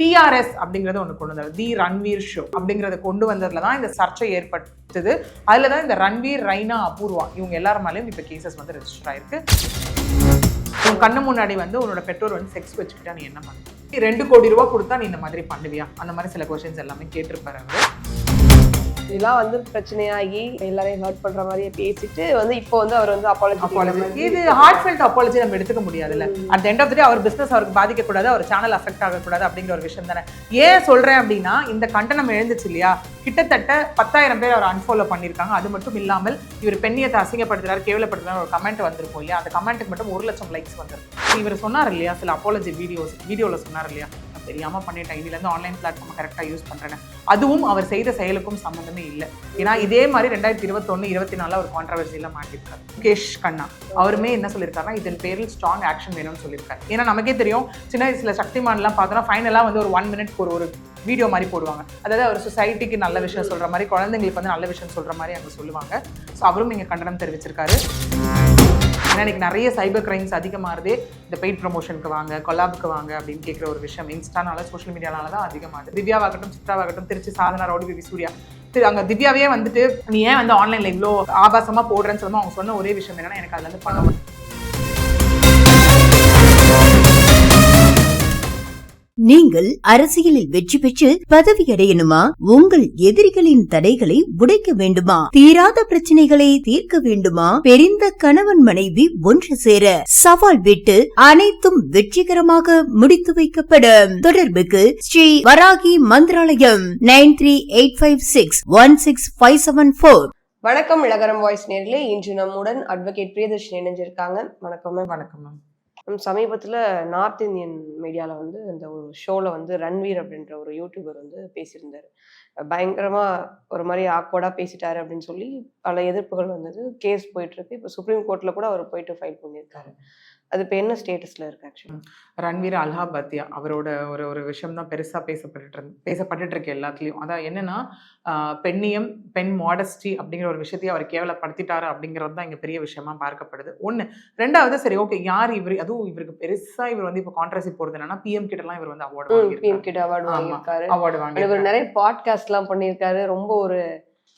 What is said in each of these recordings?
TRS அப்படிங்கிறத ஒன்று கொண்டு வந்தார். தி ரன்வீர் ஷோ அப்படிங்கிறத கொண்டு வந்ததுல தான் இந்த சர்ச்சை ஏற்பட்டது. அதில் தான் இந்த ரன்வீர் ரைனா அபூர்வா இவங்க எல்லார் மேலேயும் இப்போ கேசஸ் வந்து ரெஜிஸ்டர் ஆயிருக்கு. உன் கண்ணு முன்னாடி வந்து உன்னோட பெற்றோர் வந்து செக்ஸ் வச்சுக்கிட்டா நீ என்ன பண்ணுவ? ரெண்டு கோடி ரூபா கொடுத்தா நீ இந்த மாதிரி பண்ணுவியா? அந்த மாதிரி சில கொஸ்டின்ஸ் எல்லாமே கேட்டிருப்பாரு அவர். இதெல்லாம் வந்து பிரச்சனையாகி எல்லாரையும் ஹர்ட் பண்ற மாதிரியே பேசிட்டு வந்து இப்போ வந்து அவர் வந்து அப்பாலஜி அப்பாலஜி இது ஹார்ட் ஃபெல்ட் அப்பாலஜி நம்ம எடுத்துக்க முடியாதுல்ல. அட் எண்ட் ஆஃப் டே அவர் பிசினஸ் அவருக்கு பாதிக்கக்கூடாது அவர் சேனல் அஃபெக்ட் ஆகக்கூடாது அப்படிங்கிற ஒரு விஷயம் தானே. ஏன் சொல்றேன் அப்படின்னா இந்த கண்டனம் எழுந்துச்சு இல்லையா? கிட்டத்தட்ட பத்தாயிரம் பேர் அவர் அன்ஃபாலோ பண்ணியிருக்காங்க. அது மட்டும் இல்லாமல் இவர் பெண்ணியத்தை அசிங்கப்படுத்துறாரு கேவலப்படுத்துறாரு ஒரு கமெண்ட் வந்திருக்கும் இல்லையா? அந்த கமெண்ட்டுக்கு மட்டும் ஒரு லட்சம் லைக்ஸ் வந்திருக்கும் இவர் சொன்னார் இல்லையா சில அப்பாலஜி வீடியோஸ் வீடியோவில் சொன்னார் இல்லையா? நான் தெரியாம பண்ணிட்டேன். இதுலேருந்து ஆன்லைன் பிளாட்ஃபார்ம் கரெக்டாக யூஸ் பண்றேன் அதுவும் அவர் செய்த செயலுக்கும் சம்மந்தமே இல்லை. ஏன்னா இதே மாதிரி ரெண்டாயிரத்தி இருபத்தொன்னு இருபத்தி நாலில் அவர் கான்ட்ரவர்சியில் மாட்டிருக்காரு. முகேஷ் கண்ணா. அவருமே என்ன சொல்லியிருக்காருன்னா இதன் பேரில் ஸ்ட்ராங் ஆக்ஷன் வேணும்னு சொல்லியிருக்காரு ஏன்னா நமக்கே தெரியும் சின்ன வயசுல சக்திமான்லாம் பார்த்தோன்னா ஃபைனலாக வந்து ஒரு ஒன் மினிட் ஒரு ஒரு வீடியோ மாதிரி போடுவாங்க. அதாவது அவர் சொசைட்டிக்கு நல்ல விஷயம் சொல்ற மாதிரி குழந்தைங்களுக்கு வந்து நல்ல விஷயம் சொல்ற மாதிரி அங்கே சொல்லுவாங்க. ஸோ அவரும் இங்கே கண்டனம் தெரிவிச்சிருக்காரு. ஏன்னா இன்னைக்கு நிறைய சைபர் கிரைம்ஸ் அதிகமாகுது. இந்த பெய்ட் ப்ரொமோஷனுக்கு வாங்க கொலாபுக்கு வாங்க அப்படின்னு கேட்குற ஒரு விஷயம். இன்ஸ்டானால சோஷியல் மீடியானால தான் அதிகமாகுது. திவ்யாவாகட்டும் சித்ராவாகட்டும் திருச்சி சாதனா ரவுடி பிபி சூர்யா. திரு அங்கே திவ்யாவே வந்துட்டு நீ ஏன் வந்து ஆன்லைனில் இவ்வளோ ஆபாசமாக போடுறேன்னு சொல்லும்போது அவங்க சொன்ன ஒரே விஷயம் என்னன்னா எனக்கு அதுல இருந்து பணம் நீங்கள் அரசியலில் வெற்றி பெற்று பதவி அடையணுமா உங்கள் எதிரிகளின் தடைகளை உடைக்க வேண்டுமா? தீராத பிரச்சனைகளை தீர்க்க வேண்டுமா? பெரிந்த கணவன் மனைவி ஒன்று சேர சவால் விட்டு அனைத்தும் வெற்றிகரமாக முடித்து வைக்கப்படும் தொடர்புக்கு Sri Varahi Mantralayam nine three eight five six one six five seven four. வணக்கம் இளகரம் வாய்ஸ் நேர்களே இன்று நம்முடன் அட்வொகேட் பிரியதர்ஷினி இணைஞ்சிருக்காங்க. வணக்கம் மேம் வணக்கம் மேம் சமீபத்தில் நார்த் இந்தியன் மீடியாவில் வந்து அந்த ஒரு ஷோவில் வந்து ரன்வீர் அப்படின்ற ஒரு யூடியூபர் வந்து பேசியிருந்தார். பயங்கரமாக ஒரு மாதிரி ஆக்வர்டாக பேசிட்டாரு அப்படின்னு சொல்லி பல எதிர்ப்புகள் வந்தது. கேஸ் போயிட்டுருக்கு இப்போ சுப்ரீம் கோர்ட்டில் கூட அவர் போயிட்டு ஃபைல் பண்ணியிருக்காரு. அது இப்போ என்ன ஸ்டேட்டஸில் இருக்கு ஆக்சுவலி ரன்வீர் அல்ஹாபாத்தியா அவரோட ஒரு ஒரு விஷயம் தான் பெருசாக பேசப்பட்டு பேசப்பட்டுட்டு இருக்கு எல்லாத்துலேயும். அதான் என்னன்னா பெண்ணியம் பெண் மாடஸ்டி அப்படிங்கிற ஒரு விஷயத்தையும் அவர் கேவலப்படுத்திட்டாரு அப்படிங்கிறது தான் இங்கே பெரிய விஷயமா பார்க்கப்படுது. ஒன்று ரெண்டாவது சரி ஓகே யார் இவர் அதுவும் இவருக்கு பெருசாக இவர் வந்து இப்போ கான்ட்ரஸி போகிறது என்னன்னா பிஎம் கிட்டலாம் இவர் வந்து அவார்டு பிஎம் கிட்ட அவார்டு. வாங்கியிருக்காரு. அவார்டு இவர் வாங்கியிருக்காரு நிறைய பாட்காஸ்ட்லாம் பண்ணியிருக்காரு. ரொம்ப ஒரு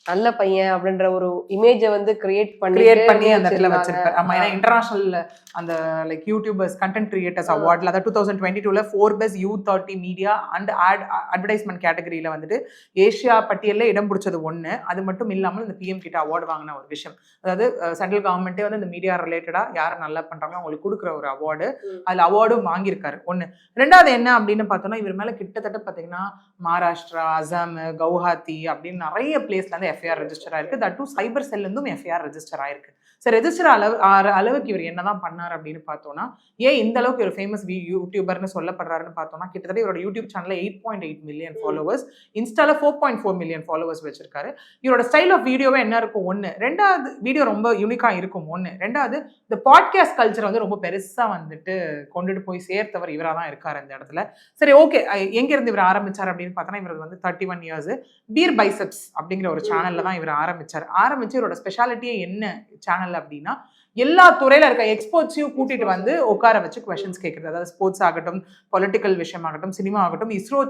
நல்ல பையன் அப்படின்ற ஒரு இமேஜை வந்து கிரியேட் பண்ணி கிரியேட் பண்ணி அந்த இடத்துல வச்சிருப்பாரு. ஆமா ஏன்னா இன்டர்நேஷனல் அந்த லைக் யூடியூபர்ஸ் கண்டென்ட் கிரியேட்டர்ஸ். அவார்ட்ல அதாவது டூ தௌசண்ட் டுவெண்ட்டி டூல Forbes you thirty media and ad advertisement கேட்டகரியில வந்துட்டு ஏஷியா பட்டியல்ல இடம் பிடிச்சது ஒண்ணு. அது மட்டும் இல்லாமல் இந்த பிஎம் கிட்ட அவார்டு வாங்கின ஒரு விஷயம். அதாவது சென்ட்ரல் கவர்மெண்ட்டே வந்து இந்த மீடியா ரிலேட்டடா யாரை நல்லா பண்றாங்களோ அவங்களுக்கு கொடுக்குற ஒரு அவார்டு. அதுல அவார்டும் வாங்கியிருக்காரு. ஒண்ணு. ரெண்டாவது என்ன அப்படின்னு பார்த்தோம்னா இவர் மேல கிட்டத்தட்ட பாத்தீங்கன்னா மகாராஷ்டிரா அசாம் கவுஹாத்தி அப்படின்னு நிறைய பிளேஸ்ல இருந்து எஃப்ஐஆர் ரெஜிஸ்டர் ஆயிருக்கு. தட் டூ சைபர் செல்லிருந்தும் எஃப்ஐஆர் ரெஜிஸ்டர் ஆயிருக்கு. சரி ரெஜிஸ்டர் அளவு அளவுக்கு இவர் என்னதான் பண்ணார் அப்படின்னு பார்த்தோம்னா ஏன் இந்த அளவுக்கு ஒரு ஃபேமஸ் யூடியூபர்னு சொல்லப்படுறாருன்னு பார்த்தோம்னா கிட்டத்தட்ட இவரோட யூடியூப் சேனல்ல eight point eight million followers இன்ஸ்டால four point four million followers வச்சிருக்காரு. இவரோட ஸ்டைல் ஆஃப் வீடியோவே என்ன இருக்கும்? ஒன்று ரெண்டாவது வீடியோ ரொம்ப யூனிக்கா இருக்கும். ஒன்று ரெண்டாவது இந்த பாட்காஸ்ட் கல்ச்சர் வந்து ரொம்ப பெருசா வந்துட்டு கொண்டுட்டு போய் சேர்த்தவர் இவராக தான் இருக்காரு இந்த இடத்துல. சரி ஓகே எங்க இருந்து இவர் ஆரம்பிச்சார் அப்படின்னு பார்த்தோன்னா இவர் வந்து thirty one years beer biceps அப்படிங்கிற ஒரு சேனல்ல தான் இவர் ஆரம்பிச்சார். ஆரம்பிச்சு இவரோட ஸ்பெஷாலிட்டியே என்ன சேனல் அப்படின்னா எல்லா துறையில இருக்க எக்ஸ்போர்ட்ஸையும் கூட்டிட்டு வந்து உட்கார வச்சு கொஷின்ஸ் கேட்கறது அதாவது ஸ்போர்ட்ஸ் ஆகட்டும் பொலிட்டிக்கல் விஷயம் ஆகட்டும் சினிமா ஆகட்டும் இஸ்ரோ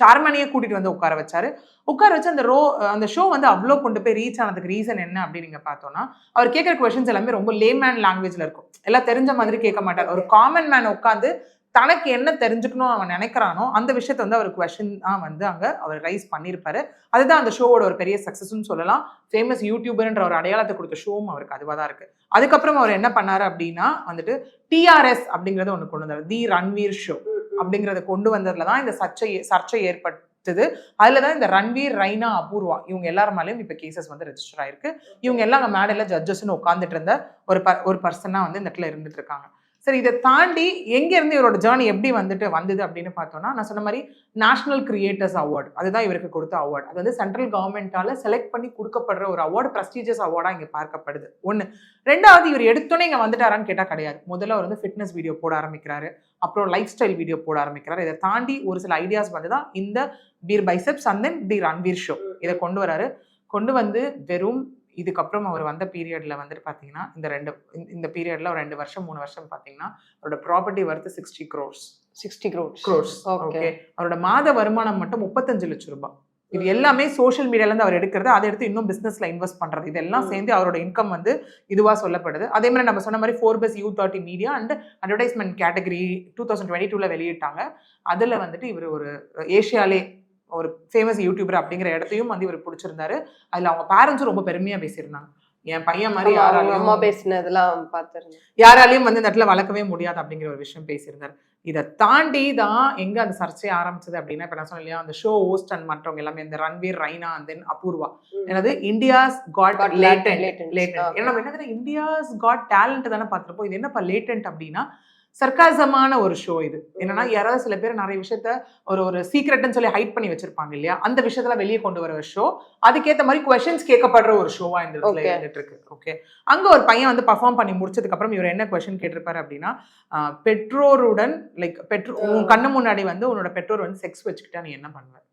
சார்மனியே கூட்டிட்டு வந்து உட்கார வச்சாரு. உட்கார வச்சு அந்த ரோ அந்த ஷோ வந்து அவ்வளோ கொண்டு போய் ரீச் ஆனதுக்கு ரீசன் என்ன அப்படின்னு நீங்க பார்த்தோம்னா அவர் கேட்குற கொஷின்ஸ் எல்லாமே ரொம்ப லேமேன் லாங்குவேஜ்ல இருக்கும். எல்லாம் தெரிஞ்ச மாதிரி கேட்க மாட்டார். ஒரு காமன் மேன் உட்காந்து தனக்கு என்ன தெரிஞ்சுக்கணும் அவன் நினைக்கிறானோ அந்த விஷயத்த வந்து அவர் கொஷின் தான் வந்து அங்க அவர் ரைஸ் பண்ணியிருப்பாரு அதுதான் அந்த ஷோவோட ஒரு பெரிய சக்சஸ்னு சொல்லலாம். ஃபேமஸ் யூடியூபர்ன்ற ஒரு அடையாளத்தை கொடுத்த ஷோவும் அவருக்கு அதுவாக தான் இருக்கு. அதுக்கப்புறம் அவர் என்ன பண்ணாரு அப்படின்னா வந்துட்டு டிஆர்எஸ் அப்படிங்கறத ஒன்று கொண்டு வந்தார். தி ரன்வீர் ஷோ அப்படிங்கறத கொண்டு வந்ததுல தான் இந்த சர்ச்சை சர்ச்சை ஏற்பட்டது. அதுல தான் இந்த ரன்வீர் ரைனா அபூர்வா இவங்க எல்லார் மேலேயும் இப்போ கேசஸ் வந்து ரெஜிஸ்டர் ஆயிருக்கு. இவங்க எல்லாம் அங்கே மேடையில் ஜட்ஜஸ்னு உட்காந்துட்டு இருந்த ஒரு ப ஒரு பர்சனாக வந்து இந்த இடத்துல இருந்துட்டு இருக்காங்க. சரி இதை தாண்டி எங்கேருந்து இவரோட ஜேர்னி எப்படி வந்துட்டு வந்தது அப்படின்னு பார்த்தோம்னா நான் சொன்ன மாதிரி நேஷனல் கிரியேட்டர்ஸ் அவார்டு அதுதான் இவருக்கு கொடுத்த அவார்டு அது வந்து சென்ட்ரல் கவர்மெண்ட்டால் செலக்ட் பண்ணி கொடுக்கப்படுற ஒரு அவார்டு ப்ரெஸ்டீஜியஸ் அவார்டாக இங்கே பார்க்கப்படுது. ஒன்று ரெண்டாவது இவர் எடுத்தோன்னே இங்கே வந்துட்டாரான்னு கேட்டால் கிடையாது. முதல்ல அவர் வந்து ஃபிட்னஸ் வீடியோ போட ஆரம்பிக்கிறாரு. அப்புறம் லைஃப் ஸ்டைல் வீடியோ போட ஆரம்பிக்கிறாரு. இதை தாண்டி ஒரு சில ஐடியாஸ் வந்து தான் இந்த beer biceps and then the Ranveer show இதை கொண்டு வராரு. கொண்டு வந்து வெறும் இதுக்கப்புறம் அவர் வந்த பீரியட்ல வந்துட்டு பாத்தீங்கன்னா இந்த ரெண்டு இந்த- பீரியட்ல ஒரு ரெண்டு வருஷம் மூணு வருஷம் பாத்தீங்கன்னா அவரோட property worth sixty crores sixty crores Okay. Okay அவரோட மாத வருமானம் மட்டும் முப்பத்தஞ்சு லட்சம் ரூபாய். இது எல்லாமே சோஷியல் மீடியால இருந்து அவர் எடுக்கிறது. அதை எடுத்து இன்னும் பிசினஸ்ல இன்வெஸ்ட் பண்றது. இதெல்லாம். சேர்ந்து அவரோட இன்கம் வந்து இதுவா சொல்லப்படுது. அதே மாதிரி நம்ம சொன்ன மாதிரி Forbes you thirty media and advertisement category two thousand twenty டூல வெளியிட்டாங்க. அதுல வந்துட்டு இவர் ஒரு ஏஷியாலே ஒரு ஃபேமஸ் யூடியூபர் அப்படிங்கிற இடத்தையும் வந்து இவர் பிடிச்சிருந்தாரு. அதுல அவங்க பேரண்ட்ஸும் ரொம்ப பெருமையா பேசியிருந்தாங்க. என் பையன் மாதிரி அவங்க அம்மா யாராலையும் பேசினதெல்லாம் பார்த்துருந்தேன். யாராலையும் வந்து இந்த இடத்துல வளர்க்கவே முடியாது அப்படிங்கிற ஒரு விஷயம் பேசியிருந்தார். இதை தாண்டி தான் எங்க அந்த சர்ச்சையை ஆரம்பிச்சது அப்படின்னா இப்ப நான் சொன்னேன் இல்லையா அந்த ஷோ ஹோஸ்ட் அண்ட் மற்றவங்க எல்லாமே இந்த ரன்வீர் ரைனா அண்ட் தென் அபூர்வா. எனது இந்தியாஸ் காட் லேட்டன்ட். லேட்டன்ட். ஏன்னா நம்ம என்ன இந்தியாஸ் காட் டேலண்ட் தானே பார்த்துருப்போம். இது என்னப்பா லேட்டன்ட் அப்படின்னா சர்க்காசமான ஒரு ஷோ இது. என்னன்னா யாராவது சில பேர் நிறைய விஷயத்த ஒரு ஒரு சீக்ரெட்னு சொல்லி ஹைட் பண்ணி வச்சிருப்பாங்க இல்லையா? அந்த விஷயத்துல வெளியே கொண்டு வர ஒரு ஷோ அதுக்கேத்த மாதிரி கொஸ்டின்ஸ் கேட்கப்படுற ஒரு ஷோவா இந்த இடத்துல. இருந்துட்டு இருக்கு. ஓகே அங்க ஒரு பையன் வந்து பர்ஃபார்ம் பண்ணி முடிச்சதுக்கு அப்புறம் இவர் என்ன கொஸ்டின் கேட்டிருப்பாரு அப்படின்னா பெற்றோருடன் லைக் பெற்றோர் உன் கண்ணு முன்னாடி வந்து உன்னோட பெற்றோர் வந்து செக்ஸ் வச்சுக்கிட்டா நீ என்ன பண்ணுவ? ஓகே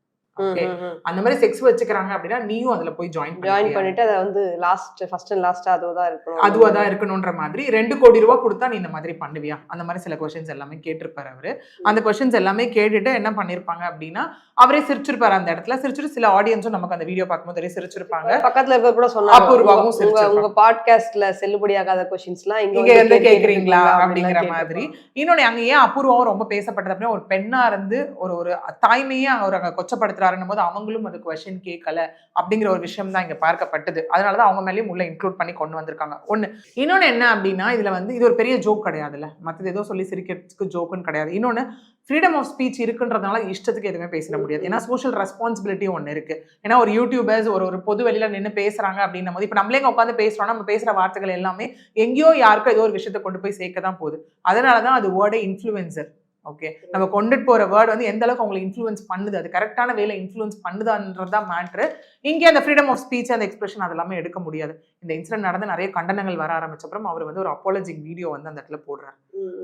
அந்த மாதிரி செக்ஸ் வச்சுக்கிறாங்க அப்படின்னா நீயும் அதுல போய் ஜாயின் ஜாயின் பண்ணிட்டு அதை வந்து லாஸ்ட் ஃபர்ஸ்ட் அண்ட் லாஸ்டா அதுவா இருக்கணும். அதுவா தான் இருக்கணும்ன்ற மாதிரி ரெண்டு கோடி ரூபாய் கொடுத்தா நீ இந்த மாதிரி பண்ணுவியா? அந்த மாதிரி சில கொஸ்டின்ஸ் எல்லாமே கேட்டிருப்பாரு அவரு. அந்த கொஸ்டின்ஸ் எல்லாமே கேட்டுட்டு என்ன பண்ணிருப்பாங்க அப்படின்னா அவரே சிரிச்சிருப்பாரு அந்த இடத்துல. சிரிச்சிட்டு சில ஆடியன்ஸும் நமக்கு அந்த வீடியோ பார்க்கும்போது சிரிச்சிருப்பாங்க. பக்கத்துல இருக்க கூட சொன்னாங்க. அபூர்வாவும் உங்க- பாட்காஸ்ட்ல செல்லுபடியாகாத கொஸ்டின்ஸ்லாம் இங்க இங்க கேட்டு கேக்குறீங்களா? அப்படிங்கிற. மாதிரி. இன்னொன்னு அங்க ஏன் அபூர்வாவும் ரொம்ப பேசப்பட்டது அப்படின்னா ஒரு பெண்ணா இருந்து ஒரு ஒரு தாய்மையே அவர் அங்க கொச்சப்படுத்துறாருன்னும் போது அவங்களும் அது கொஷின் கேட்கல அப்படிங்கிற ஒரு விஷயம் தான் இங்கே பார்க்கப்பட்டது. அதனாலதான் அவங்க மேலேயும் உள்ள இன்க்ளூட் பண்ணி கொண்டு வந்திருக்காங்க. ஒன்று இன்னொன்று என்ன அப்படின்னா இதில் வந்து இது ஒரு பெரிய ஜோக் கிடையாதுல்ல. மற்றது ஏதோ சொல்லி சிரிக்கிறதுக்கு ஜோக்குன்னு கிடையாது. இன்னொன்று ஃப்ரீடம் ஆஃப் ஸ்பீச் இருக்குன்றதுனால இஷ்டத்துக்கு எதுவுமே பேசிட முடியாது. ஏன்னா சோஷியல் ரெஸ்பான்சிபிலிட்டி ஒன்று இருக்கு. ஏன்னா ஒரு யூடியூபர்ஸ் ஒரு ஒரு பொது வெளியில் நின்று பேசுகிறாங்க அப்படின்னும் போது இப்போ நம்மளே உட்காந்து பேசுகிறோம் நம்ம பேசுகிற வார்த்தைகள் எல்லாமே எங்கேயோ யாருக்கோ ஏதோ ஒரு விஷயத்தை கொண்டு போய் சேர்க்க தான் போகுது. அதனால தான் அது வேர்டே இன்ஃப்ளூயன்சர் ஓகே நம்ம கொண்டுட்டு போற வேர்டு வந்து எந்த அளவுக்கு அவங்களை இன்ஃப்ளூயன்ஸ் பண்ணுது? அது கரெக்டான வேலை இன்ஃப்ளூயன்ஸ் பண்ணுதான்றது தான் மேட்ரு இங்கே அந்த ஃப்ரீடம் ஆஃப் ஸ்பீச் அந்த எக்ஸ்பிரஷன் அதெல்லாமே எடுக்க முடியாது. இந்த இன்சிடென்ட் நடந்து நிறைய கண்டனங்கள் வர ஆரம்பிச்சப்பறம் அவர் வந்து ஒரு அப்பாலஜிக் வீடியோ வந்து அந்த இடத்துல போடுறாரு.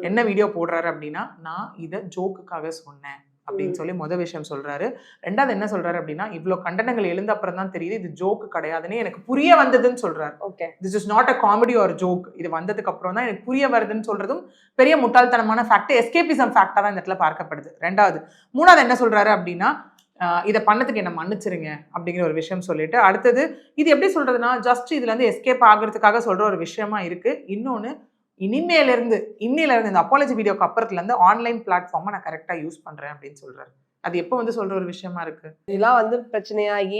என்ன வீடியோ போடுறாரு அப்படின்னா நான் இதை ஜோக்குக்காக சொன்னேன். அப்படின்னு சொல்லி முத விஷயம் சொல்றாரு. ரெண்டாவது என்ன சொல்றாரு அப்படின்னா இவ்வளவு கண்டனங்கள் எழுந்த அப்புறம் தான் தெரியுது இது ஜோக்கு கிடையாதுன்னு எனக்கு புரிய வந்ததுன்னு சொல்றாரு. Okay. This is not a comedy ஒரு ஜோக் இது வந்ததுக்கு அப்புறம் தான் எனக்கு புரிய வருதுன்னு சொல்றதும் பெரிய முட்டாள்தனமான ஃபேக்ட் எஸ்கேபிசம் ஃபேக்டா தான் இந்த இடத்துல பார்க்கப்படுது. ரெண்டாவது. மூணாவது என்ன சொல்றாரு அப்படின்னா இதை பண்ணதுக்கு என்ன மன்னிச்சிருங்க அப்படிங்கிற ஒரு விஷயம் சொல்லிட்டு அடுத்தது இது எப்படி சொல்றதுன்னா ஜஸ்ட் இதுல இருந்து எஸ்கேப் ஆகுறதுக்காக சொல்ற ஒரு விஷயமா இருக்கு. இன்னொன்னு இனிமேல இருந்து இன்னில இருந்து இந்த அப்பாலஜி வீடியோக்கு அப்புறத்துல இருந்து ஆன்லைன் பிளாட்ஃபார்மை நான் கரெக்டா யூஸ் பண்றேன் அப்படின்னு சொல்றாரு. அது எப்போ வந்து சொல்ற ஒரு விஷயமா இருக்கு? இதெல்லாம் வந்து பிரச்சனையாகி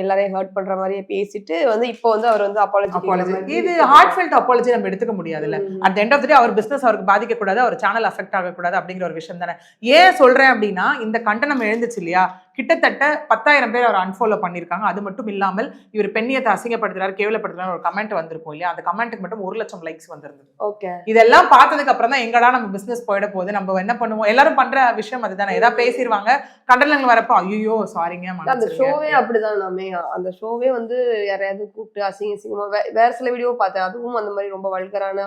எல்லாரையும் ஹர்ட் பண்ற மாதிரியே பேசிட்டு வந்து இப்போ வந்து அவர் வந்து அப்பாலஜி அப்பாலஜி இது ஹார்ட் ஃபெல்ட் அப்பாலஜி நம்ம எடுத்துக்க முடியாதுல்ல. அட் எண்ட் ஆஃப் டே அவர் பிசினஸ் அவருக்கு பாதிக்க கூடாது அவர் சேனல் அஃபெக்ட் ஆகக்கூடாது அப்படிங்கிற ஒரு விஷயம் தானே. ஏன் சொல்றேன் அப்படின்னா இந்த கண்டனம் எழுந்துச்சு இல்லையா? கிட்டத்தட்ட பத்தாயிரம் பேர் அவர் அன்ஃபாலோ பண்ணியிருக்காங்க. அது மட்டும் இல்லாமல் இவர் பெண்ணியத்தை அசிங்கப்படுத்துறாரு கேவலப்படுத்துறாரு ஒரு கமெண்ட் வந்திருக்கும் இல்லையா? அந்த கமெண்ட்டுக்கு மட்டும் ஒரு லட்சம் லைக்ஸ் வந்திருந்தது. ஓகே இதெல்லாம் பார்த்ததுக்கு அப்புறம் தான் எங்கடா நம்ம பிசினஸ் போயிட போகுது? நம்ம என்ன பண்ணுவோம்? எல்லாரும் பண்ற விஷயம் அதுதானே. ஏதாவது பேசிடுவாங்க கண்டனங்கள் வரப்போ ஐயோ சாரிங்க அந்த. ஷோவே அப்படிதான் நாமே அந்த ஷோவே வந்து யாரையாவது கூப்பிட்டு அசிங்க அசிங்கமா வேற சில வீடியோ பார்த்தேன். அதுவும் அந்த மாதிரி ரொம்ப வல்கரான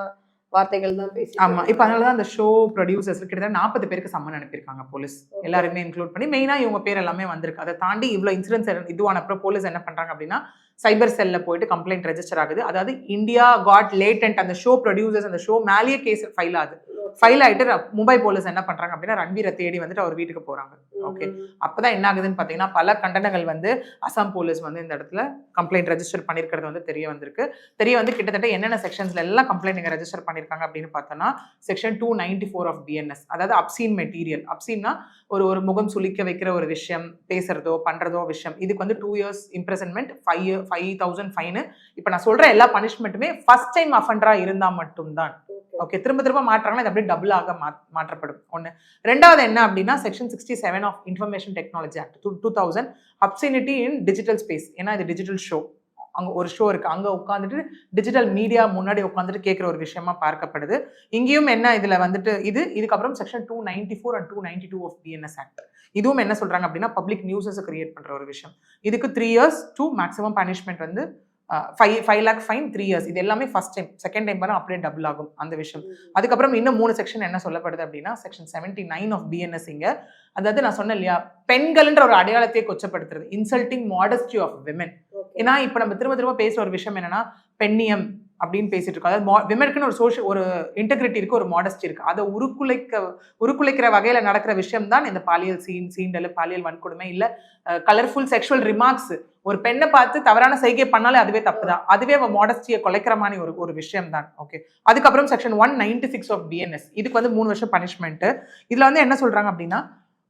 வார்த்தைகள் தான் பேசி ஆமா. இப்ப அதனாலதான் அந்த ஷோ ப்ரொடியூசர்ஸ் கிட்டத்தட்ட நாற்பது பேருக்கு சம்மன் அனுப்பியிருக்காங்க போலீஸ் எல்லாருமே இன்க்ளூட் பண்ணி மெயினா இவங்க பேர் எல்லாமே வந்திருக்கு. அதை தாண்டி இவ்வளவு இன்சிடென்ட்ஸ் இதுவான அப்புறம் போலீஸ் என்ன பண்றாங்க அப்படின்னா சைபர் செல்ல போயிட்டு கம்ப்ளைண்ட் ரெஜிஸ்டர் ஆகுது. அதாவது இந்தியா காட் லேட்டன்ட் அந்த ஷோ ப்ரொடியூசர்ஸ் அந்த ஷோ மேலேயே கேஸ் ஃபைல் ஆகுது. ஃபைல் ஆயிட்டு ர- மும்பை போலீஸ் என்ன பண்றாங்க அப்படின்னா ரன்வீரை தேடி வந்துட்டு அவர் வீட்டுக்கு போறாங்க. Okay. அப்பதான் என்ன ஆகுதுன்னு பாத்தீங்கன்னா பல கண்டனங்கள் வந்து அசாம் போலீஸ் வந்து இந்த இடத்துல கம்ப்ளைண்ட் ரெஜிஸ்டர் பண்ணிருக்கிறது வந்து தெரிய வந்திருக்கு. தெரிய வந்து கிட்டத்தட்ட என்னென்ன செக்ஷன்ஸ்ல எல்லாம் கம்ப்ளைண்ட் நீங்க ரெஜிஸ்டர் பண்ணிருக்காங்க அப்படின்னு பார்த்தோம்னா section two ninety four of BNS அதாவது அப்சீன் மெட்டீரியல் அப்சீன்னா ஒரு ஒரு முகம் சுளிக்க வைக்கிற ஒரு விஷயம் பேசுறதோ பண்றதோ விஷயம். இதுக்கு வந்து two years imprisonment five five thousand fine இப்போ நான் சொல்ற எல்லா பனிஷ்மெண்ட்டுமே ஃபர்ஸ்ட் டைம் அஃபண்டரா இருந்தா மட்டும்தான். ஓகே திரும்ப திரும்ப மாற்றாங்கன்னா இது அப்படியே டபுள் ஆக மா- மாற்றப்படும். ஒன்று ரெண்டாவது என்ன அப்படின்னா section sixty seven of information technology act two two thousand obscenity in digital space ஏன்னா இது டிஜிட்டல் ஷோ அங்கே ஒரு ஷோ இருக்குது அங்கே உட்காந்துட்டு டிஜிட்டல் மீடியா முன்னாடி உட்காந்துட்டு கேட்குற ஒரு விஷயமா பார்க்கப்படுது. இங்கேயும் என்ன இதில் வந்துட்டு இது இதுக்கப்புறம் section two ninety four and two ninety two of BNS act இதுவும் என்ன சொல்கிறாங்க அப்படின்னா பப்ளிக் நியூஸஸை கிரியேட் பண்ணுற ஒரு விஷயம். இதுக்கு three years to maximum punishment வந்து five five lakh fine three years இது எல்லாமே ஃபர்ஸ்ட் டைம் செகண்ட் டைம் பண்ணால் அப்படியே டபுள் ஆகும் அந்த விஷயம். அதுக்கப்புறம் இன்னும் மூணு செக்ஷன் என்ன சொல்லப்படுது அப்படின்னா section seventy nine of BNS இங்க. அதாவது நான் சொன்னேன் இல்லையா பெண்கள்ன்ற ஒரு அடையாளத்தையே கொச்சப்படுத்துறது. இன்சல்ட்டிங் மாடஸ்டி ஆஃப் விமன் ஏன்னா இப்ப நம்ம திரும்ப திரும்ப பேசுற ஒரு விஷயம் என்னன்னா பெண்ணியம். அப்படின்னு பேசிட்டு இருக்கோம் அதாவது விமனுக்குன்னு ஒரு சோஷியல் ஒரு இன்டெகிரிட்டி இருக்கு ஒரு மாடஸ்டி இருக்கு. அதை உருக்குலைக்க உருக்குலைக்கிற வகையில நடக்கிற விஷயம் தான் இந்த பாலியல் சீன் சீண்டல் பாலியல் வன்கொடுமை இல்ல கலர்ஃபுல் செக்ஷுவல் ரிமார்க்ஸ் ஒரு பெண்ணை பார்த்து தவறான செய்கை பண்ணாலே அதுவே தப்பு தான் அதுவே அவ மாடஸ்டியை குலைக்கிற மாதிரி ஒரு ஒரு விஷயம் தான் ஓகே அதுக்கப்புறம் section one ninety six of BNS இதுக்கு வந்து மூணு வருஷம் பனிஷ்மெண்ட் இதுல வந்து என்ன சொல்றாங்க அப்படின்னா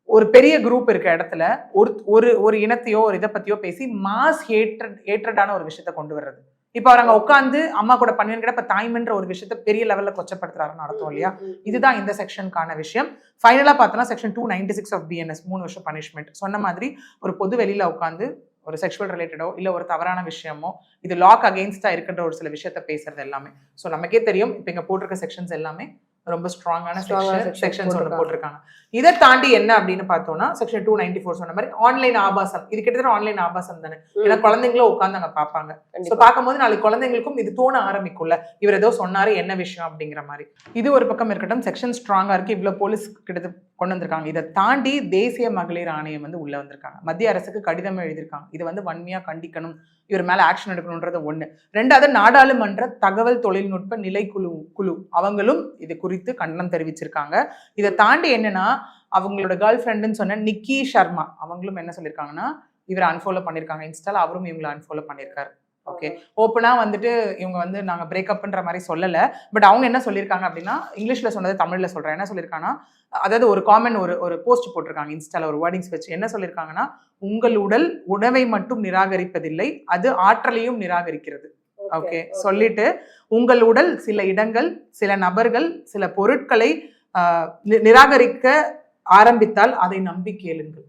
ஒரு பெரிய குரூப் இருக்க இடத்துல ஒரு ஒரு ஒரு இனத்தையோ ஒரு இதை பத்தியோ பேசி மாஸ் ஹேட்ரட் ஹேட்ரடான ஒரு விஷயத்த கொண்டு வர்றது. இப்போ அவர் அங்க உட்காந்து அம்மா கூட பண்ணுவேன் கிட்ட இப்ப தாய்மன்ற ஒரு விஷயத்த பெரிய லெவல்ல கொச்சப்படுத்துறாருன்னு நடத்தும் இல்லையா? இதுதான் இந்த செக்ஷனுக்கான விஷயம். ஃபைனலா பார்த்தோம்னா section two ninety six of BNS மூணு வருஷம் பனிஷ்மெண்ட் சொன்ன மாதிரி ஒரு பொது வெளியில உட்காந்து ஒரு செக்ஷுவல் ரிலேட்டடோ இல்ல ஒரு தவறான விஷயமோ இது லாக் அகெயின்ஸ்டா இருக்கின்ற ஒரு சில விஷயத்த பேசுறது எல்லாமே. ஸோ நமக்கே தெரியும் இப்போ இங்க போட்டிருக்க செக்ஷன்ஸ் எல்லாமே ரொம்ப ஸ்ட்ராங்கான செக்ஷன்ஸ் ஒன்று போட்டிருக்காங்க. இதை தாண்டி என்ன அப்படின்னு பார்த்தோம்னா செக்ஷன் டூ நைன்டி ஃபோர் சொன்ன மாதிரி ஆன்லைன் ஆபாசம். இது கிட்டத்தட்ட ஆன்லைன் ஆபாசம் தானே? ஏன்னா குழந்தைங்களும் உட்காந்து அங்க பார்ப்பாங்க. ஸோ. பார்க்கும்போது நாளைக்கு குழந்தைங்களுக்கும் இது தோண ஆரம்பிக்கும்ல. இவர் ஏதோ சொன்னாரு என்ன விஷயம் அப்படிங்கிற மாதிரி. இது ஒரு பக்கம் இருக்கட்டும் செக்ஷன் ஸ்ட்ராங்கா இருக்கு. இவ்வளவு போலீஸ் கிட்ட கொண்டு வந்திருக்காங்க. இதை தாண்டி தேசிய மகளிர் ஆணையம் வந்து உள்ளே வந்திருக்காங்க. மத்திய அரசுக்கு கடிதம் எழுதியிருக்காங்க. இது வந்து வன்மையாக கண்டிக்கணும். இவர் மேலே ஆக்ஷன் எடுக்கணுன்றது ஒன்று ரெண்டாவது நாடாளுமன்ற தகவல் தொழில்நுட்ப நிலைக்குழு குழு. அவங்களும் இது குறித்து கண்டனம் தெரிவிச்சிருக்காங்க. இதை தாண்டி என்னன்னா அவங்களோட கேர்ள் ஃப்ரெண்டுன்னு சொன்ன நிக்கி சர்மா அவங்களும் என்ன சொல்லியிருக்காங்கன்னா இவரை அன்ஃபாலோ பண்ணியிருக்காங்க. இன்ஸ்டால் அவரும் இவங்களை அன்ஃபாலோ பண்ணியிருக்காரு. ஓகே ஓப்பனா வந்துட்டு இவங்க வந்து நாங்க பிரேக்கப்ன்ற மாதிரி சொல்லல. பட் அவங்க என்ன சொல்லியிருக்காங்க அப்படின்னா இங்கிலீஷ்ல சொன்னது தமிழ்ல சொல்றேன். என்ன சொல்லியிருக்காங்கன்னா அதாவது ஒரு காமன் ஒரு ஒரு போஸ்ட் போட்டிருக்காங்க இன்ஸ்டால ஒரு வேர்டிங்ஸ் வச்சு. என்ன சொல்லியிருக்காங்கன்னா உங்கள் உடல் உணவை மட்டும் நிராகரிப்பதில்லை அது ஆற்றலையும் நிராகரிக்கிறது. ஓகே சொல்லிட்டு உங்கள் உடல் சில இடங்கள் சில நபர்கள் சில பொருட்களை நிராகரிக்க ஆரம்பித்தால் அதை நம்பி கேளுங்கள்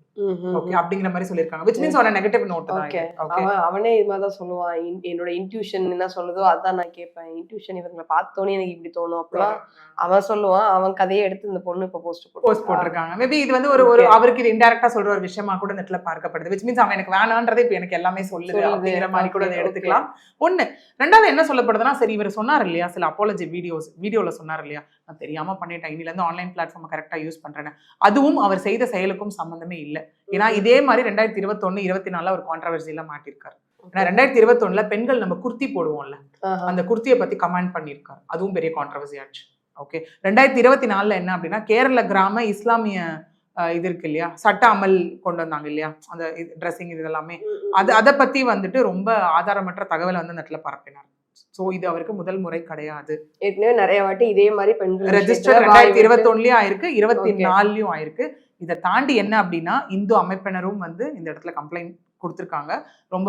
ஓகே. அப்படிங்கிற மாதிரி சொல்லியிருக்காங்க. விச் மீன்ஸ் ஒரு நெகட்டிவ் நோட் தான் அவன் அவனே இது மாதிரி தான் சொல்லுவான் என்னோட இன்ட்யூஷன் என்ன சொல்லுதோ அதான் நான் கேட்பேன் இன்ட்யூஷன் இவங்களை பார்த்தோன்னே எனக்கு இப்படி தோணும். அப்பலாம் அவன் சொல்லுவான் அவன் கதையை எடுத்து இந்த பொண்ணு இப்ப போஸ்ட் போஸ்ட் போட்டிருக்காங்க. மேபி இது வந்து ஒரு ஒரு. அவருக்கு இது இன்டெரக்டா சொல்ற ஒரு விஷயமா கூட நெட்ல பார்க்கப்படுது. விச் மீன்ஸ் அவன் எனக்கு வேணான்றதே இப்ப எனக்கு எல்லாமே சொல்லுது. அப்படிங்கிற மாதிரி கூட அதை எடுத்துக்கலாம். ஒண்ணு. ரெண்டாவது என்ன சொல்லப்படுதுன்னா சரி இவர் சொன்னார் இல்லையா சில அப்பாலஜி வீடியோஸ் வீடியோல சொன்னார் இல்லையா நான் தெரியாம பண்ணிட்டேன். இன்னில இருந்து ஆன்லைன் பிளாட்ஃபார்ம் கரெக்டா யூஸ் பண்றேன் அதுவும் அவர் செய்த செயலுக்கும் சம்பந்தமே இல்லை. ஏன்னா இதே மாதிரி ரெண்டாயிரத்தி இருபத்தொன்னு இருபத்தி நாலுல ஒரு கான்ட்ரவர்சியில மாட்டிருக்காரு. ஏன்னா ரெண்டாயிரத்தி இருபத்தொன்னுல பெண்கள் நம்ம குர்த்தி போடுவோம்ல. அந்த குர்த்தியை பத்தி கமெண்ட் பண்ணியிருக்காரு அதுவும் பெரிய கான்ட்ரவர்சி ஆச்சு. ஓகே. ரெண்டாயிரத்தி இருபத்தி நாலுல என்ன அப்படின்னா கேரள கிராம இஸ்லாமிய இது இருக்கு இல்லையா? சட்ட அமல் கொண்டு வந்தாங்க இல்லையா? அந்த ட்ரெஸ்ஸிங் இது எல்லாமே அது அதை பத்தி வந்துட்டு ரொம்ப ஆதாரமற்ற தகவலை வந்து அந்த இடத்துல பரப்பினார். சோ இது அவருக்கு முதல் முறை கிடையாது ஏற்கனவே நிறைய வாட்டி இதே மாதிரி பெண்கள் ரெஜிஸ்டர் ரெண்டாயிரத்தி விட்டு- இருபத்தி ஒண்ணுலயும் ஆயிருக்கு இருபத்தி. நாலுலயும் ஆயிருக்கு இதை தாண்டி என்ன அப்படின்னா இந்து அமைப்பினரும் வந்து இந்த இடத்துல கம்ப்ளைண்ட் கொடுத்துருக்காங்க. ரொம்ப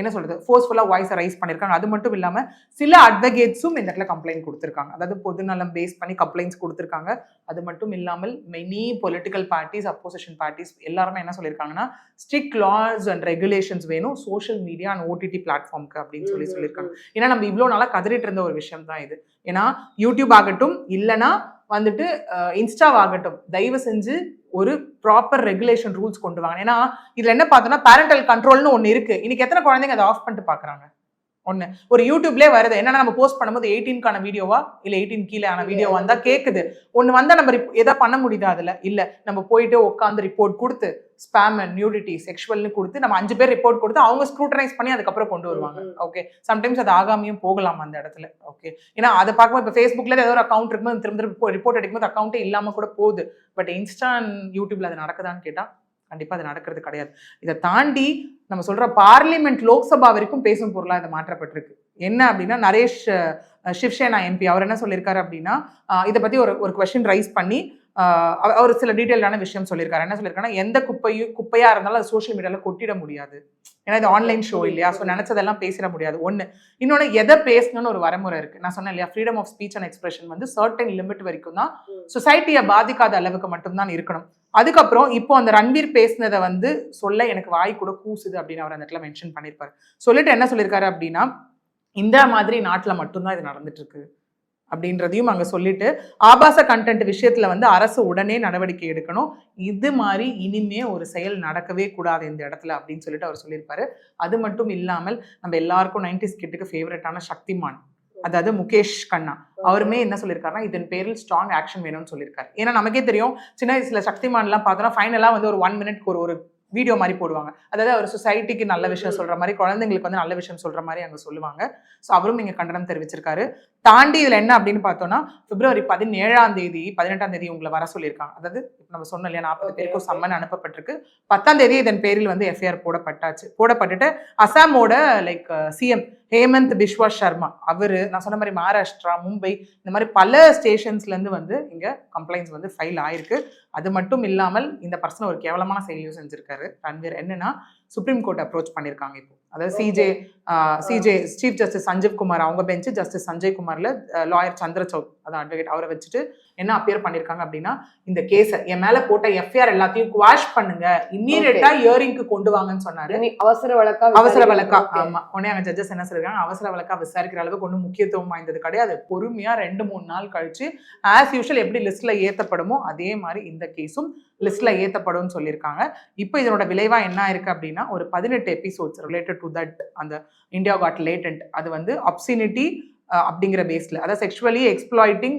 என்ன சொல்றது ஃபோர்ஸ்ஃபுல்லா வாய்ஸ் ரைஸ் பண்ணிருக்காங்க. அது மட்டும் இல்லாம சில அட்வொகேட்ஸும் இந்த இடத்துல கம்ப்ளைண்ட் கொடுத்துருக்காங்க. அதாவது பொதுநலம் பேஸ் பண்ணி கம்ப்ளைண்ட்ஸ் கொடுத்துருக்காங்க. அது மட்டும் இல்லாமல் many political parties opposition parties எல்லாருமே என்ன சொல்லியிருக்காங்கன்னா ஸ்ட்ரிக்ட் லாஸ் அண்ட் ரெகுலேஷன்ஸ் வேணும். சோஷியல் மீடியா அண்ட் ஓடிடி பிளாட்ஃபார்ம்க்கு அப்படின்னு சொல்லி சொல்லியிருக்காங்க. ஏன்னா நம்ம இவ்வளோ நாளா கதறிட்டு இருந்த ஒரு விஷயம் தான் இது. ஏன்னா யூடியூப் ஆகட்டும் இல்லைன்னா வந்துட்டு இன்ஸ்டாவ் ஆகட்டும் தயவு செஞ்சு ஒரு ப்ராப்பர் ரெகுலேஷன் ரூல்ஸ் கொண்டு வாங்க. ஏன்னா இதில் என்ன பார்த்தோம்னா பேரண்டல் கண்ட்ரோல்னு ஒன்று இருக்குது இன்னைக்கு எத்தனை குழந்தைங்க அதை ஆஃப் பண்ணிட்டு பார்க்குறாங்க ஒண்ணு. ஒரு யூடியூப்லேயே வருது. என்னன்னா நம்ம போஸ்ட் பண்ணும்போது எயிட்டீன்கான வீடியோவா? இல்ல எயிட்டீன் கீழே ஆன வீடியோ வந்தா கேக்குது. ஒண்ணு வந்தா நம்ம rep- எதா பண்ண முடியுதா அதுல? இல்ல. நம்ம போயிட்டு உட்காந்து ரிப்போர்ட் கொடுத்து ஸ்பேம் அண்ட் நியூடிட்டி செக்ஷுவல்னு கொடுத்து நம்ம அஞ்சு பேர் ரிப்போர்ட் கொடுத்து அவங்க ஸ்க்ரூட்டனைஸ் பண்ணி அதுக்கப்புறம் கொண்டு வருவாங்க. ஓகே சம்டைம்ஸ் அது ஆகாமையும் போகலாம் அந்த இடத்துல. ஓகே ஏன்னா அதை பார்க்கும்போது இப்போ ஃபேஸ்புக்ல ஏதோ ஒரு அக்கௌண்ட் இருக்கும்போது திரும்ப திரும்ப ரிப்போர்ட் எடுக்கும்போது அக்கௌண்ட்டே இல்லாம கூட போகுது. பட் இன்ஸ்டா அண்ட் யூடியூப்ல அது நடக்குதான்னு கேட்டா கண்டிப்பாக அது நடக்கிறது கிடையாது. இதை தாண்டி நம்ம சொல்கிற பார்லிமெண்ட் லோக்சபா வரைக்கும் பேசும் பொருளாக இது மாற்றப்பட்டிருக்கு. என்ன அப்படின்னா நரேஷ் அஹ், சிவசேனா எம்பி அவர் என்ன சொல்லியிருக்காரு அப்படின்னா இதை பற்றி ஒரு ஒரு கொஸ்டின் ரைஸ் பண்ணி அவர் சில டீட்டெயிலான விஷயம் சொல்லியிருக்காரு. என்ன சொல்லியிருக்காருன்னா எந்த குப்பையும் குப்பையா இருந்தாலும் அது சோஷியல் மீடியால கொட்டிட முடியாது. ஏன்னா இது ஆன்லைன் ஷோ இல்லையா? ஸோ நினைச்சதெல்லாம் பேசிட முடியாது. ஒண்ணு. இன்னொன்னு எதை பேசணும்னு ஒரு வரமுறை இருக்கு. நான் சொன்னேன் இல்லையா? Freedom of speech and expression வந்து சர்டன் லிமிட் வரைக்கும் தான். சொசைட்டியை பாதிக்காத அளவுக்கு மட்டும்தான் இருக்கணும். அதுக்கப்புறம் இப்போ அந்த ரன்வீர் பேசினதை வந்து சொல்ல எனக்கு வாய் கூட கூசுது அப்படின்னு அவர் அந்த இடத்துல மென்ஷன் பண்ணியிருப்பாரு. சொல்லிட்டு என்ன சொல்லியிருக்காரு அப்படின்னா இந்த மாதிரி நாட்டில் மட்டும்தான் இது நடந்துட்டு இருக்கு. அப்படின்றதையும் அங்கே சொல்லிட்டு ஆபாச கண்டென்ட் விஷயத்துல வந்து அரசு உடனே நடவடிக்கை எடுக்கணும். இது மாதிரி இனிமே ஒரு செயல் நடக்கவே கூடாது இந்த இடத்துல அப்படின்னு சொல்லிட்டு அவர் சொல்லியிருப்பாரு. அது மட்டும் இல்லாமல் நம்ம எல்லாருக்கும் நைன்டிஸ் கிட்டுக்கு ஃபேவரட்டான சக்திமான் அதாவது முகேஷ் கண்ணா. அவருமே என்ன சொல்லியிருக்காருன்னா இதன் பேரில் ஸ்ட்ராங் ஆக்ஷன் வேணும்னு சொல்லியிருக்காரு. ஏன்னா நமக்கே தெரியும் சின்ன வயசுல சக்திமான்லாம் பார்த்தோம்னா ஃபைனலாக வந்து ஒரு ஒன் மினிட்க்கு ஒரு ஒரு வீடியோ மாதிரி போடுவாங்க. அதாவது அவர் சொசைட்டிக்கு நல்ல விஷயம் சொல்ற மாதிரி குழந்தைங்களுக்கு வந்து நல்ல விஷயம் சொல்ற மாதிரி அங்கே சொல்லுவாங்க. ஸோ அவரும் இங்கே கண்டனம் தெரிவிச்சிருக்காரு. தாண்டி இதுல என்ன அப்படின்னு பார்த்தோம்னா பிப்ரவரி பதினேழாம் தேதி பதினெட்டாம் தேதி உங்களை வர சொல்லியிருக்காங்க. அதாவது இப்ப நம்ம சொன்னோம் இல்லையா நாற்பது பேருக்கும். சம்மன் அனுப்பப்பட்டிருக்கு. பத்தாம் தேதி இதன் பேரில் வந்து எஃப்ஐஆர் போடப்பட்டாச்சு. போடப்பட்டுட்டு அசாமோட லைக் சிஎம் ஹேமந்த் பிஸ்வா சர்மா அவரு நான் சொன்ன மாதிரி மகாராஷ்டிரா மும்பை இந்த மாதிரி பல ஸ்டேஷன்ஸ்ல இருந்து வந்து இங்க கம்ப்ளைண்ட்ஸ் வந்து ஃபைல் ஆயிருக்கு. அது மட்டும் இல்லாமல் இந்த பர்சன் ஒரு கேவலமான செயலியும் செஞ்சிருக்காரு. ரன்வீர் என்னன்னா சுப்ரீம் கோர்ட் அப்ரோச் பண்ணியிருக்காங்க இப்போ. அதாவது CJ CJ chief justice Sanjiv Kumar அவங்க பெஞ்சு ஜஸ்டிஸ் சஞ்சய் குமார்ல லாயர் சந்திரசௌத் அதான் அட்வொகேட் அவரை வச்சுட்டு என்ன அப்பியர் பண்ணியிருக்காங்க அப்படின்னா இந்த கேஸை என் மேல போட்ட எஃப்ஐஆர் எல்லாத்தையும் குவாஷ் பண்ணுங்க. இம்மீடியட்டா இயரிங்க்கு கொண்டு வாங்கன்னு சொன்னாரு. அவசர வழக்கா அவசர வழக்கா. ஆமா. உடனே அங்க ஜட்ஜஸ் என்ன சொல்லிருக்காங்க? அவசர வழக்கா விசாரிக்கிற அளவுக்கு ஒன்றும் முக்கியத்துவம் வாய்ந்தது கிடையாது. பொறுமையா ரெண்டு மூணு நாள் கழிச்சு ஆஸ் யூஷுவல் எப்படி லிஸ்ட்ல ஏத்தப்படுமோ அதே மாதிரி இந்த கேஸும் லிஸ்ட்ல ஏற்றப்படும் சொல்லியிருக்காங்க. இப்போ இதனோட விளைவா என்ன ஆயிருக்கு அப்படின்னா ஒரு பதினெட்டு எபிசோட்ஸ் ரிலேட்டட் டு தட் அந்த இந்தியா காட் லேட்டன்ட் அது வந்து அப்சினிட்டி அப்படிங்கிற பேஸ்ல அதாவது செக்ஷுவலி எக்ஸ்ப்ளாய்டிங்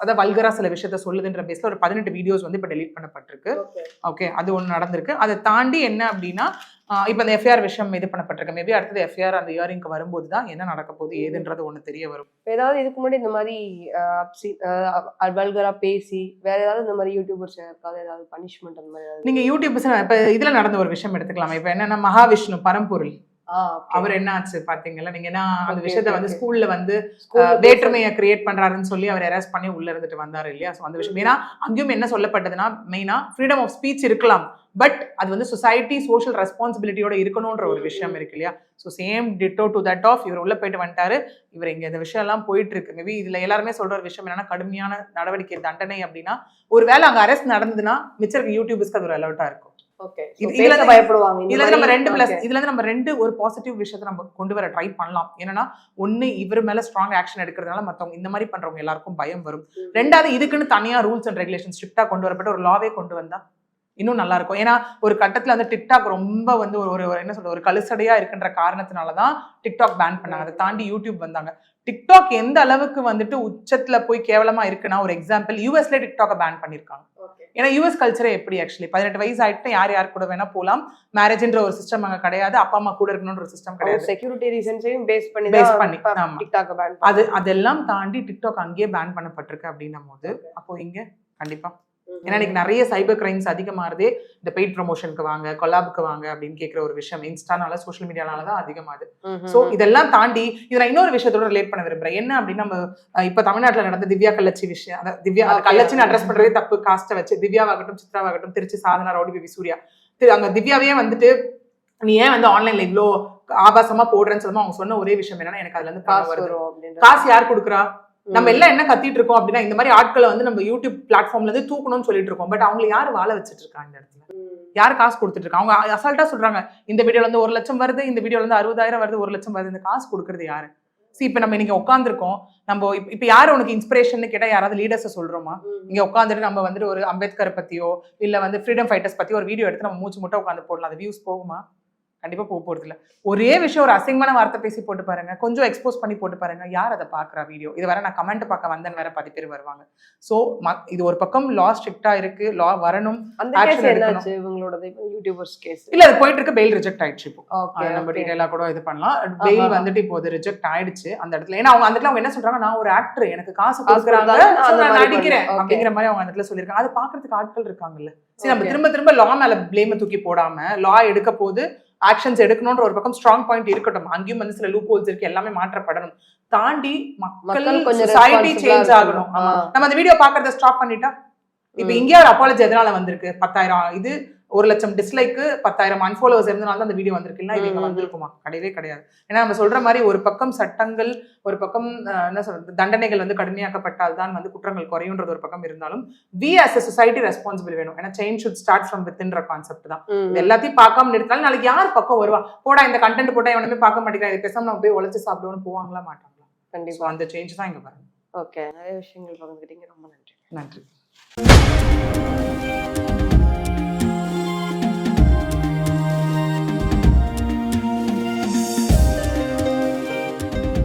அதாவது வல்கரா சில விஷயத்த சொல்லுதுன்ற பேஸ்ல ஒரு பதினெட்டு வீடியோஸ் வந்து இப்போ டெலீட் பண்ணப்பட்டிருக்கு. ஓகே அது ஒன்று நடந்திருக்கு. அதை தாண்டி என்ன அப்படின்னா இப்போ இந்த எஃப்ஐஆர் விஷயம் இது பண்ணப்பட்டிருக்கு. மேபி அடுத்தது எஃப்ஐஆர் அந்த இயரிங்க்கு வரும்போது தான் என்ன நடக்க போகுது ஏதுன்றது ஒன்று தெரிய வரும். ஏதாவது இதுக்கு முன்னாடி இந்த மாதிரி வல்கரா பேசி வேற ஏதாவது இந்த மாதிரி யூடியூபர்ஸ் யாருக்காவது ஏதாவது பனிஷ்மெண்ட் அந்த மாதிரி ஏதாவது நீங்க யூடியூப் இப்போ இதுல நடந்த ஒரு விஷயம் எடுத்துக்கலாம். இப்போ என்னன்னா மகாவிஷ்ணு பரம்பொருள். அவர் என்ன ஆச்சு பாத்தீங்களா நீங்க என்ன அந்த விஷயத்த வந்து. ஸ்கூல்ல வந்து வேற்றுமையை கிரியேட் பண்றாருன்னு சொல்லி அவர் அரெஸ்ட் பண்ணி உள்ள இருந்துட்டு வந்தாரு இல்லையா? ஸோ அந்த விஷயம். ஏன்னா அங்கேயும் என்ன சொல்லப்பட்டதுன்னா மெயினா ஃப்ரீடம் ஆஃப் ஸ்பீச் இருக்கலாம். பட் அது வந்து சொசைட்டி சோஷியல் ரெஸ்பான்சிபிலிட்டியோட இருக்கணும்ன்ற ஒரு விஷயம் இருக்கு இல்லையா? So same ditto to that of இவர் உள்ள போயிட்டு வந்துட்டாரு. இவர் இங்க இந்த விஷயம் எல்லாம் போயிட்டு இருக்கு. மேபி இதுல எல்லாருமே சொல்ற ஒரு விஷயம் என்னன்னா கடுமையான நடவடிக்கை தண்டனை அப்படின்னா ஒருவேளை அங்க அரெஸ்ட் நடந்ததுன்னா மிச்சம் இருக்க யூடியூபர்ஸ்க்கு அது ஒரு அலர்ட்டா இருக்கும். இதுல பயப்படுவாங்க இதுல நம்ம ரெண்டு பிளஸ். இதுல நம்ம ரெண்டு ஒரு பாசிட்டிவ் விஷயத்தை நம்ம கொண்டு வர ட்ரை பண்ணலாம். என்னன்னா ஒண்ணு இவர் மேல ஸ்ட்ராங் ஆக்ஷன் எடுக்கிறதுனால மத்தவங்க இந்த மாதிரி பண்றவங்க எல்லாருக்கும் பயம் வரும். ரெண்டாவது இதுக்குன்னு தனியா ரூல்ஸ் அண்ட் ரெகுலேஷன் ஸ்ட்ரிக்டா கொண்டு வரப்பட்ட ஒரு லாவே கொண்டு வந்தா இன்னும் நல்லா இருக்கும். ஏன்னா ஒரு கட்டத்துல வந்து டிக்டாக் ரொம்ப வந்து ஒரு ஒரு என்ன சொல்ற ஒரு கலுசடையா இருக்கின்ற காரணத்தினாலதான் டிக்டாக் பேன் பண்ணாங்க. அதை தாண்டி யூடியூப் வந்தாங்க. டிக்டாக் எந்த அளவுக்கு வந்துட்டு உச்சத்துல போய் கேவலமா இருக்குன்னா ஒரு எக்ஸாம்பிள் யூஎஸ்ல டிக்டாக்கை பேன் பண்ணிருக்காங்க. ஏன்னா யூஎஸ் கல்ச்சரே எப்படி ஆக்சுவலி பதினெட்டு வயசு ஆயிட்டு யார் யார் கூட வேணா போலாம் மேரேஜ்ன்ற ஒரு சிஸ்டம் அங்க கிடையாது அப்பா அம்மா கூட இருக்கணும்ன்ற ஒரு சிஸ்டம் கிடையாது செக்யூரிட்டி ரீசன்ஸையும் பேஸ் பண்ணி தான் பண்ணி, ப- ஆமா. TikTok அ ban அது. அதெல்லாம் தாண்டி டிக்டாக் அங்கேயே பேன் பண்ணப்பட்டிருக்கு அப்படின்னும் போது அப்போ இங்க கண்டிப்பா. ஏன்னா இன்னைக்கு நிறைய சைபர் கிரைம்ஸ் அதிகமாகுதே. இந்த பெய்ட் ப்ரொமோஷனுக்கு வாங்க கொலாபுக்கு வாங்க அப்படின்னு கேட்குற ஒரு விஷயம் இன்ஸ்டானால சோஷியல் மீடியானால தான் அதிகமாகுது. ஸோ இதெல்லாம் தாண்டி இதை நான் இன்னொரு விஷயத்தோட ரிலேட் பண்ண விரும்புறேன். என்ன அப்படின்னு நம்ம இப்ப தமிழ்நாட்டுல நடந்த திவ்யா கள்ளச்சி விஷயம் திவ்யா அது Okay. கள்ளச்சின்னு அட்ரஸ் பண்றதே தப்பு. காஸ்ட்டை வச்சு திவ்யாவாகட்டும் சித்ராவாகட்டும் திருச்சி சாதனா ரவுடி பேபி சூர்யா அங்க திவ்யாவே வந்துட்டு நீ ஏன் வந்து ஆன்லைன்ல இவ்ளோ ஆபாசமா போடுறேன்னு சொல்லுமா அவங்க சொன்ன ஒரே விஷயம் என்னன்னா எனக்கு அதுல இருந்து காசு வரும் காசு யார் கொடுக்குறா? நம்ம. எல்லாம் என்ன கத்திட்டு இருக்கோம் அப்படின்னா இந்த மாதிரி ஆட்களை வந்து நம்ம யூடியூப் பிளாட்ஃபார்ம்ல இருந்து தூக்கணும்னு சொல்லிட்டு இருக்கோம். பட் அவங்க யாரு வாழ வச்சிட்டு இருக்காங்க இந்த இடத்துல. யார் காசு கொடுத்துட்டு இருக்காங்க? அவங்க அசால்ட்டா சொல்றாங்க இந்த வீடியோல இருந்து ஒரு லட்சம் வருது இந்த வீடியோல இருந்து அறுபதாயிரம் வருது ஒரு லட்சம் வருது. இந்த காசு கொடுக்கறது யாரு? See இப்ப நம்ம இன்னைக்கு உட்காந்துருக்கோம் நம்ம இப்ப- யாரு உனக்கு இன்ஸ்பிரேஷன் கேட்டா யாராவது லீடர்ஸை சொல்றோமா. இங்க உட்காந்துட்டு நம்ம வந்துட்டு ஒரு அம்பேத்கர் பத்தியோ இல்ல வந்து ஃப்ரீடம் ஃபைட்டர்ஸ் பத்தி ஒரு வீடியோ எடுத்து நம்ம மூச்சு முட்டை உட்காந்து போடலாம். அது வியூஸ் போகுமா? கண்டிப்பா போக போறது இல்ல ஒரே விஷயம் ஒரு அசிங்கமான வார்த்தை பேசி போட்டு பாருங்க. கொஞ்சம் எக்ஸ்போஸ் பண்ணி போட்டு பாருங்க. யார் அதை பாக்குறா வீடியோ இது வர நான் கமெண்ட் பார்க்க வந்தேன் வேற பதி பேர் வருவாங்க. சோ இது ஒரு பக்கம் லா ஸ்ட்ரிக்டா இருக்கு. லா வரணும். இவங்களோட யூடியூபர்ஸ் கேஸ் இல்ல அது போயிட்டு இருக்கு. பெயில் ரிஜெக்ட் ஆயிடுச்சு இப்போ. நம்ம டீடைலா கூட இது பண்ணலாம். பெயில். வந்துட்டு இப்போ அது ரிஜெக்ட் ஆயிடுச்சு அந்த இடத்துல. ஏன்னா அவங்க அந்த இடத்துல அவங்க என்ன சொல்றாங்க? நான் ஒரு ஆக்டர் எனக்கு காசு கொடுக்குறாங்க. நான் நடிக்கிறேன். அப்படிங்கிற மாதிரி அவங்க அந்த இடத்துல சொல்லியிருக்காங்க. அது பாக்குறதுக்கு ஆட்கள் இருக்காங்கல்ல. சரி நம்ம. திரும்ப திரும்ப லா மேல பிளேம தூக்கி போடாம லா எடுக்க போது ஆக்ஷன்ஸ் எடுக்கணும்ன்ற ஒரு பக்கம் ஸ்ட்ராங் பாயிண்ட் இருக்கட்டும். அங்கேயும் வந்து சில லூப் ஹோல்ஸ் இருக்கு. எல்லாமே மாற்றப்படணும். தாண்டி மக்கள் சொசைட்டி சேஞ்ச். ஆகணும். நம்ம அந்த வீடியோ பாக்குறத ஸ்டாப் பண்ணிட்டா? இப்ப ஒரு அப்பாலஜி எதனால வந்திருக்கு? பத்தாயிரம். இது ஒரு லட்சம் டிஸ்லைக்கு பத்தாயிரம் அன்ஃபாலோவர்ஸ் இருந்தனால தான் அந்த வீடியோ வந்திருக்குல்ல இது இங்க வந்திருக்குமா? கிடையவே கிடையாது. ஏன்னா நம்ம சொல்ற மாதிரி ஒரு பக்கம் சட்டங்கள் ஒரு பக்கம் என்ன சொல்றது தண்டனைகள் வந்து கடுமையாக்கப்பட்டால் தான் வந்து குற்றங்கள் குறையுன்றது ஒரு பக்கம் இருந்தாலும் we as a society responsible வேணும். ஏன்னா சேஞ்ச் ஷுட் ஸ்டார்ட் ஃப்ரம் வித்ன்ற கான்செப்ட் தான். எல்லாத்தையும் பார்க்காம நிறுத்தினாலும் நாளைக்கு யார் பக்கம் வருவா? போடா இந்த கண்டென்ட் போட்டா எவனுமே பார்க்க மாட்டேங்கிறான் இது பேசாம நம்ம போய் உழைச்சு சாப்பிடுவோம்னு போவாங்களா மாட்டாங்களா? கண்டிப்பா. அந்த சேஞ்ச் தான் இங்க வரும். ஓகே நிறைய விஷயங்கள் பகிர்ந்துக்கிட்டீங்க ரொம்ப நன்றி. நன்றி.